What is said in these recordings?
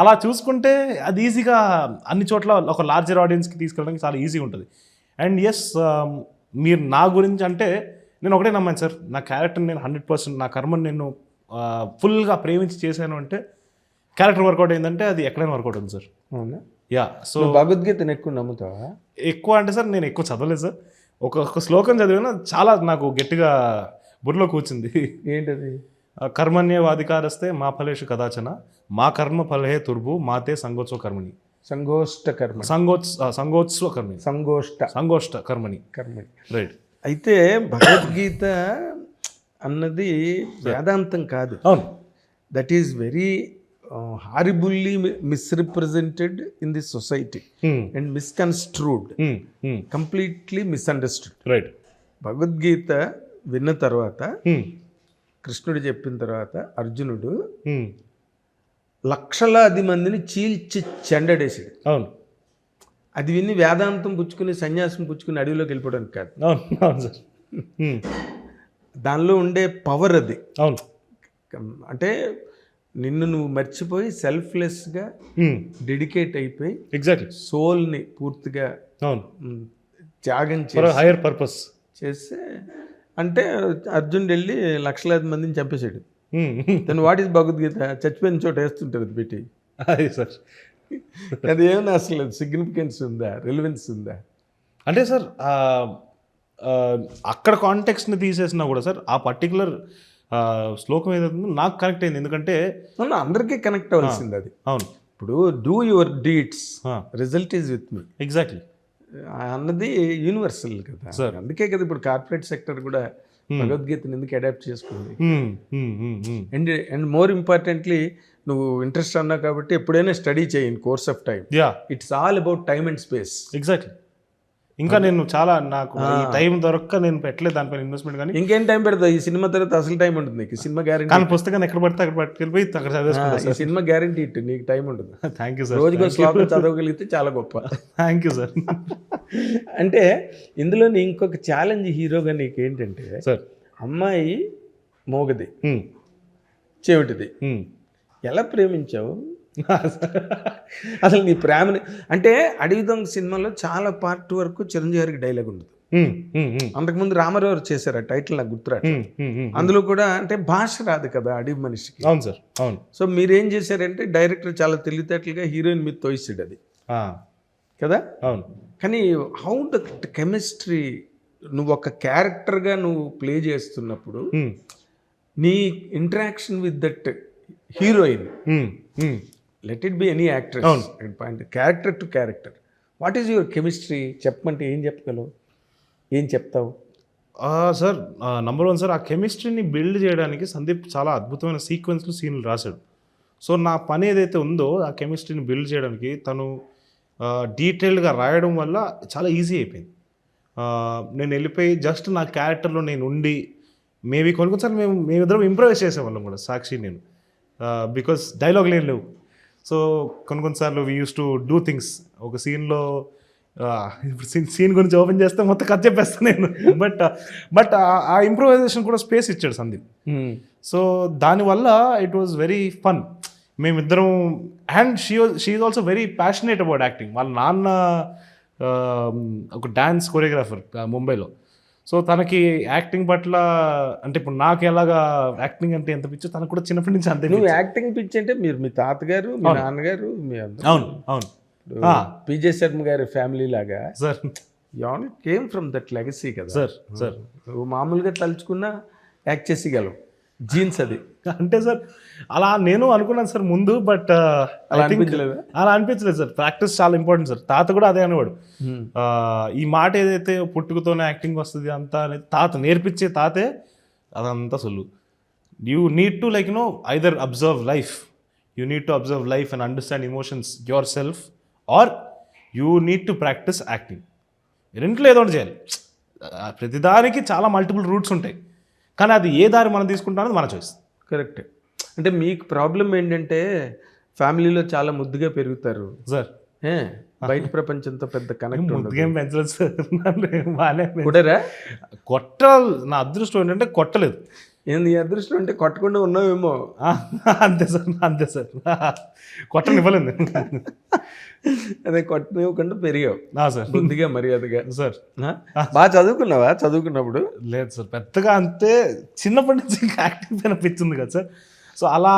అలా చూసుకుంటే అది ఈజీగా అన్ని చోట్ల ఒక లార్జర్ ఆడియన్స్కి తీసుకెళ్ళడానికి చాలా ఈజీ ఉంటుంది. అండ్ ఎస్ మీరు నా గురించి అంటే నేను ఒకటే నమ్మాను సార్. నా క్యారెక్టర్ నేను హండ్రెడ్ పర్సెంట్ నా కర్మని నేను ఫుల్గా ప్రేమించి చేశాను అంటే క్యారెక్టర్ వర్కౌట్ అయిందంటే అది ఎక్కడైనా వర్కౌట్ ఉంది సార్. అవునా? యా సో భగవద్గీతను ఎక్కువ నమ్ముతావా? ఎక్కువ అంటే సార్ నేను ఎక్కువ చదవలేదు సార్. ఒక ఒక శ్లోకం చదివినా చాలా నాకు గట్టిగా బుర్రలో కూర్చుంది. ఏంటది? కర్మణ్యవాధికారస్తే మా ఫలేషు కదాచన మా కర్మ ఫలహే తుర్భు మాతే సంగోత్సవ కర్మణి. సంగోష్ట కర్మ సంగోత్స సంగోత్సవ కర్మణి. సంగోష్ట. సంగోష్ట కర్మణి. కర్మ రైట్ అయితే భగవద్గీత అన్నది వేదాంతం కాదు. అవును. That is very horribly misrepresented in the society and misconstrued completely misunderstood right Bhagavad Gita విన్న తర్వాత కృష్ణుడు చెప్పిన తర్వాత అర్జునుడు లక్షలాది మందిని చీల్చి చెండడేసాడు అవును. అది విని వేదాంతం పుచ్చుకుని సన్యాసం పుచ్చుకుని అడవిలోకి వెళ్ళిపోవడానికి కాదు. అవును అవును సార్. దానిలో ఉండే పవర్ అది. అవును. అంటే నిన్ను నువ్వు మర్చిపోయి సెల్ఫ్లెస్గా డెడికేట్ అయిపోయి ఎగ్జాక్ట్లీ సోల్ని పూర్తిగా అవును. త్యాగం చేసి హైయర్ పర్పస్ చేస్తే అంటే అర్జునుడు వెళ్ళి లక్షలాది మందిని చంపేశాడు. దాని వాట్ ఈస్ భగవద్గీత? చచ్చిపోయిన చోట వేస్తుంటారు అది పెట్టి. అది సార్. అది ఏమైనా అసలు సిగ్నిఫికెన్స్ ఉందా? రెలివెన్స్ ఉందా? అంటే సార్ అక్కడ కాంటెక్స్ని తీసేసినా కూడా సార్ ఆ పర్టికులర్ శ్లోకం ఏదైతే నాకు కనెక్ట్ అయింది. ఎందుకంటే అందరికీ కనెక్ట్ అవ్వాల్సింది అది. అవును. ఇప్పుడు do your deeds result is with me exactly అన్నది యూనివర్సల్ కదా. అందుకే కదా ఇప్పుడు కార్పొరేట్ సెక్టర్ కూడా భగవద్గీతని ఎందుకు అడాప్ట్ చేసుకుంది? అండ్ అండ్ మోర్ ఇంపార్టెంట్లీ నువ్వు ఇంట్రెస్ట్ అన్నావు కాబట్టి ఎప్పుడైనా స్టడీ చేయి in course of time it's all about time and space exactly ఇంకా నేను చాలా నాకు ఈ టైం దొరక్క నేను పెట్టలేదు దానిపైన ఇన్వెస్ట్మెంట్ కానీ. ఇంకేం టైం పెడతావు? ఈ సినిమా తర్వాత అసలు టైం ఉంటుంది నీకు? సినిమా గ్యారంటీ కానీ పుస్తకాన్ని ఎక్కడ పడితే అక్కడ పట్టుకెళ్ళిపోయి అక్కడ చదివేసుకుంటా ఈ సినిమా గ్యారంటీ ఇట్టు నీకు టైం ఉంటుంది. థ్యాంక్ యూ సార్ రోజుకో శ్లోకం చదవగలిగితే చాలా గొప్ప. థ్యాంక్ యూ సార్ అంటే ఇందులో నీ ఇంకొక ఛాలెంజ్ హీరోగా నీకు ఏంటంటే సార్ అమ్మాయి మోగది. చెవిటిది. ఎలా ప్రేమించావు? అసలు నీ ప్రేమని అంటే అడవి దొంగ సినిమాలో చాలా పార్ట్ వరకు చిరంజీవి గారికి డైలాగ్ ఉండదు. అంతకుముందు రామారావు చేశారు ఆ టైటిల్ నాకు గుర్తురా అందులో కూడా అంటే భాష రాదు కదా అడవి మనిషికి. అవును సార్ అవును. సో మీరేం చేశారంటే డైరెక్టర్ చాలా తెలివితేటలుగా హీరోయిన్ మీద తోయిస్తాడు అది. కదా? అవును. కానీ హౌ ద కెమిస్ట్రీ నువ్వు ఒక క్యారెక్టర్గా నువ్వు ప్లే చేస్తున్నప్పుడు. నీ interaction with that heroine. Let it be any actor point character to character what is your chemistry చెప్పమంటే ఏం చెప్పగలవు? ఏం చెప్తావు? సార్ నంబర్ వన్ సార్ ఆ కెమిస్ట్రీని బిల్డ్ చేయడానికి సందీప్ చాలా అద్భుతమైన సీక్వెన్స్లు సీన్లు రాశాడు. సో నా పని ఏదైతే ఉందో ఆ కెమిస్ట్రీని బిల్డ్ చేయడానికి తను డీటెయిల్డ్గా రాయడం వల్ల చాలా ఈజీ అయిపోయింది. నేను వెళ్ళిపోయి జస్ట్ నా క్యారెక్టర్లో నేను ఉండి మేబీ కొన్ని కొన్నిసార్లు మేము మేమిద్దరం ఇంప్రూవైజ్ చేసేవాళ్ళం కూడా సాక్షి నేను. బికాస్ డైలాగ్ లేని లేవు. సో కొన్ని కొన్నిసార్లు we use to do things ఒక సీన్లో ఇప్పుడు సీన్ సీన్ గురించి ఓపెన్ చేస్తే మొత్తం కథ చెప్పేస్తాను నేను. బట్ బట్ ఆ ఇంప్రూవైజేషన్ కూడా స్పేస్ ఇచ్చాడు సందీప్. సో దానివల్ల ఇట్ వాజ్ వెరీ ఫన్ మేమిద్దరం and she she is also very passionate about acting వాళ్ళ నాన్న ఒక డ్యాన్స్ కొరియోగ్రాఫర్ ముంబైలో. సో తనకి యాక్టింగ్ పట్ల అంటే ఇప్పుడు నాకు ఎలాగా యాక్టింగ్ అంటే ఎంత పిచ్చో తనకు కూడా చిన్నప్పటి నుంచి అంతే నువ్వు పిచ్చి. యాక్టింగ్ పిచ్ అంటే మీరు మీ తాతగారు మీ నాన్నగారు మీ అవును అవును. పిజే శర్మ గారి ఫ్యామిలీ లాగా sir. An came from that legacy కదా. Sir sir. నువ్వు మామూలుగా తలుచుకున్నా యాక్ట్ చేసేయగలవు జీన్స్ అది. అంటే సార్ అలా నేను అనుకున్నాను సార్ ముందు బట్ అలా అనిపించలేదా? అలా అనిపించలేదు సార్. ప్రాక్టీస్ చాలా ఇంపార్టెంట్ సార్. తాత కూడా అదే అనేవాడు. ఆ, ఈ మాట ఏదైతే పుట్టుకతోనే యాక్టింగ్ వస్తుంది అంతా అనేది తాత నేర్పించే తాతే అదంతా సొల్లు. You need to like no either observe life you need to observe life and understand emotions yourself or you need to practise acting రెంట్లో ఏదో ఒకటి చేయాలి. ప్రతిదానికి చాలా మల్టిపుల్ రూట్స్ ఉంటాయి. కానీ అది ఏ దారి మనం తీసుకుంటాం మన చాయిస్ కరెక్ట్. అంటే మీకు ప్రాబ్లం ఏంటంటే ఫ్యామిలీలో చాలా ముద్దుగా పెరుగుతారు. సార్ బయట ప్రపంచంతో పెద్ద కనెక్ట్ ఉండదు. ముద్దుగేం పెంచలేదు సార్ నన్ను బాగానే పెంచారు. కుడరా కొట్ట నా అదృష్టం ఏంటంటే కొట్టలేదు. ఏంది అదృష్టం అంటే కొట్టకుండా ఉన్నావేమో. అంతే సార్ అంతే సార్. కొట్టనివ్వలేదు అదే కొట్టనివ్వకుండా పెరిగావు. సార్. బుద్ధిగా మర్యాదగా. సార్? బాగా చదువుకున్నావా? చదువుకున్నప్పుడు? లేదు సార్ పెద్దగా అంతే చిన్నప్పటి నుంచి యాక్టింగ్ పైన ఉంది కదా సార్. సో అలా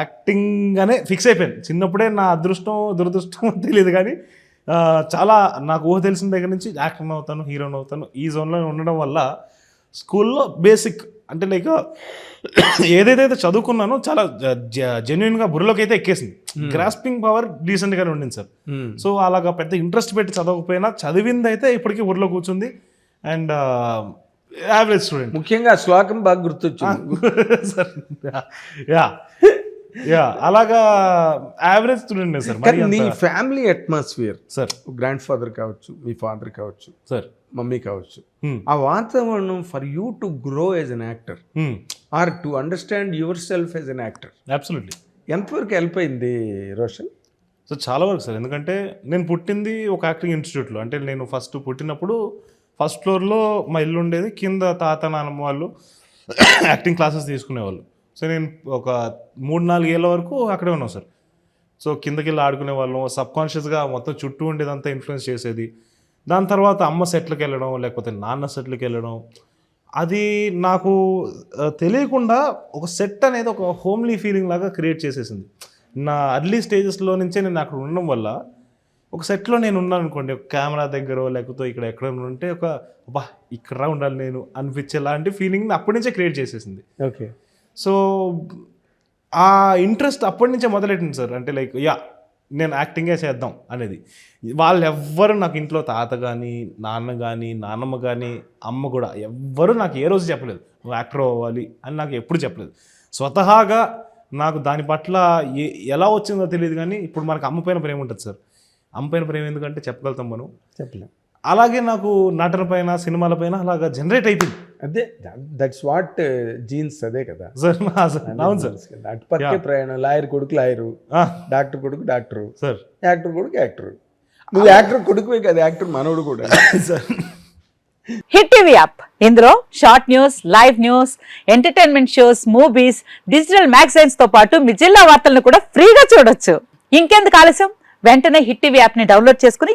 యాక్టింగ్ అనే ఫిక్స్ అయిపోయాను. చిన్నప్పుడే నా అదృష్టం దురదృష్టం తెలియదు కానీ చాలా నాకు ఊహ తెలిసిన దగ్గర నుంచి యాక్టర్ అవుతాను హీరోని అవుతాను. ఈ జోన్లో ఉండడం వల్ల స్కూల్లో బేసిక్ అంటే లైక్ ఏదైతే చదువుకున్నానో చాలా జెన్యున్గా బుర్రలోకి అయితే ఎక్కేసింది. గ్రాస్పింగ్ పవర్ డీసెంట్గానే ఉండింది సార్. సో అలాగా పెద్ద ఇంట్రెస్ట్ పెట్టి చదవకపోయినా చదివింది అయితే ఇప్పటికీ ఊర్లో కూర్చుంది. అండ్ యావరేజ్ స్టూడెంట్ ముఖ్యంగా శ్లోకం బాగా గుర్తొచ్చింది. సార్ యా యా అలాగా యావరేజ్ స్టూడెంట్ సార్. నీ family atmosphere sir. Grandfather కావచ్చు మీ ఫాదర్ కావచ్చు సార్. మమ్మీ కావచ్చు. Hmm. ఆ వాతావరణం for you to grow as an actor. Or to understand yourself as an actor absolutely ఎంతవరకు హెల్ప్ అయింది రోషన్? సో చాలా వరకు సార్. ఎందుకంటే నేను పుట్టింది ఒక యాక్టింగ్ ఇన్స్టిట్యూట్లో అంటే నేను ఫస్ట్ పుట్టినప్పుడు ఫస్ట్ ఫ్లోర్లో మా ఇల్లు ఉండేది. కింద తాత నాన్నమ్మ వాళ్ళు యాక్టింగ్ క్లాసెస్ తీసుకునేవాళ్ళు. సో నేను ఒక మూడు నాలుగు ఏళ్ళ వరకు అక్కడే ఉన్నాం సార్. సో కిందకి వెళ్ళి ఆడుకునే వాళ్ళం సబ్ కాన్షియస్గా మొత్తం చుట్టూ ఉండేదంతా ఇన్ఫ్లుయెన్స్ చేసేది. దాని తర్వాత అమ్మ సెట్లకు వెళ్ళడం లేకపోతే నాన్న సెట్లకు వెళ్ళడం. అది నాకు తెలియకుండా ఒక సెట్ అనేది ఒక హోమ్లీ ఫీలింగ్ లాగా క్రియేట్ చేసేసింది. నా అర్లీ స్టేజెస్లో నుంచే నేను అక్కడ ఉండడం వల్ల ఒక సెట్లో నేను ఉన్నాను అనుకోండి. ఒక కెమెరా దగ్గర లేకపోతే ఇక్కడ ఎక్కడ ఉంటే ఒక అబ్బా ఇక్కడ ఉండాలి నేను అనిపించే లాంటి ఫీలింగ్ అప్పటి నుంచే క్రియేట్ చేసేసింది. ఓకే. సో ఆ ఇంట్రెస్ట్ అప్పటి నుంచే మొదలెట్టింది సార్. అంటే లైక్ యా నేను యాక్టింగే చేద్దాం అనేది. వాళ్ళు ఎవ్వరు నాకు ఇంట్లో తాత కానీ నాన్న కానీ నాన్నమ్మ కానీ అమ్మ కూడా ఎవ్వరూ నాకు ఏ రోజు చెప్పలేదు. నువ్వు యాక్టర్ అవ్వాలి అని నాకు ఎప్పుడు చెప్పలేదు. స్వతహాగా నాకు దాని పట్ల ఏ ఎలా వచ్చిందో తెలియదు కానీ ఇప్పుడు మనకు అమ్మ పైన ప్రేమ ఉంటుంది సార్. అమ్మ పైన ప్రేమ ఎందుకంటే చెప్పగలుగుతాం మనం. చెప్పలేం. అలాగే నాకు నటన పైన సినిమాల పైన అలాగా జనరేట్ అయిపోయింది అదే దట్స్ వాట్ జీన్స్ అదే కదా. సార్ అవును సార్ అటు పక్కే ప్రయాణం లాయర్ కొడుకు లాయరు డాక్టర్ కొడుకు డాక్టరు. సార్ యాక్టర్ కొడుకు యాక్టర్. నువ్వు యాక్టర్ కొడుకువే కదా యాక్టర్ మనోడు కూడా. Sir hit TV app. ఇందులో short news live news entertainment shows movies digital మ్యాగజైన్స్తో పాటు మీ జిల్లా వార్తలను కూడా ఫ్రీగా చూడొచ్చు. ఇంకెందుకు ఆలస్యం? వెంటనే హిట్ టీవీ యాప్ని డౌన్లోడ్ చేసుకుని